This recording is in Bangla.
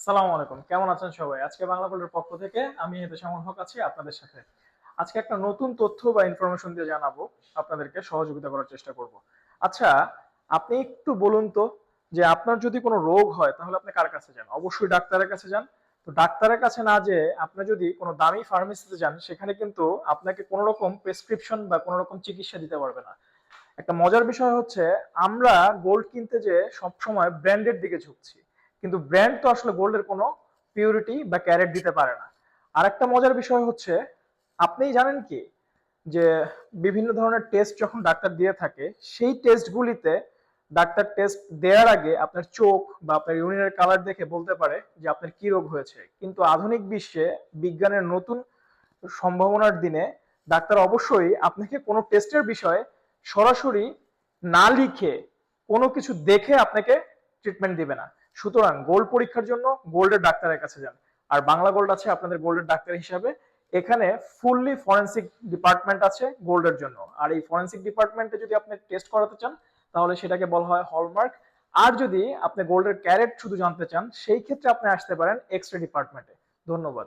সালামু আলাইকুম। কেমন আছেন সবাই? আজকে বাংলা গোল্ডের পক্ষ থেকে আমি হেতেশামুল হক আছি আপনাদের সাথে। আজকে একটা নতুন তথ্য বা ইনফরমেশন দিয়ে জানাব, আপনাদেরকে সহযোগিতা করার চেষ্টা করব। আচ্ছা আপনি একটু বলুন তো যে আপনার যদি কোনো রোগ হয়, তাহলে আপনি কার কাছে যান? অবশ্যই ডাক্তারের কাছে যান। তো ডাক্তারের কাছে না যে আপনি যদি কোনো দামি ফার্মেসিতে যান, সেখানে কিন্তু আপনাকে কোনো রকম প্রেসক্রিপশন বা কোনো রকম চিকিৎসা দিতে পারবে না। একটা মজার বিষয় হচ্ছে, আমরা গোল্ড কিনতে যে সবসময় ব্র্যান্ডের দিকে ঝুঁকছি। কিন্তু ব্র্যান্ড তো আসলে গোল্ডের কোনো পিউরিটি বা ক্যারেট দিতে পারে না। আর একটা মজার বিষয় হচ্ছে, আপনিই জানেন কি? যে বিভিন্ন ধরনের টেস্ট যখন ডাক্তার দিয়ে থাকে, সেই টেস্টগুলিতে ডাক্তার টেস্ট দেওয়ার আগে আপনার চোখ বা আপনার ইউরিনের কালার দেখে বলতে পারে যে আপনার কি রোগ হয়েছে। কিন্তু আধুনিক বিশ্বে বিজ্ঞানের নতুন সম্ভাবনার দিনে ডাক্তার অবশ্যই আপনাকে কোনো টেস্টের বিষয়ে সরাসরি না লিখে কোনো কিছু দেখে আপনাকে ট্রিটমেন্ট দিবে না। সুতরাং গোল্ড পরীক্ষার জন্য গোল্ডের ডাক্তারের কাছে যান। আর বাংলা গোল্ড আছে আপনাদের গোল্ডের ডাক্তার হিসাবে। এখানে ফুললি ফরেন্সিক ডিপার্টমেন্ট আছে গোল্ডের জন্য। আর এই ফরেন্সিক ডিপার্টমেন্টে যদি আপনি টেস্ট করাতে চান, তাহলে সেটাকে বলা হয় হলমার্ক আর যদি আপনি গোল্ডের ক্যারেট শুধু জানতে চান, সেই ক্ষেত্রে আপনি আসতে পারেন এক্স রে ডিপার্টমেন্টে ধন্যবাদ।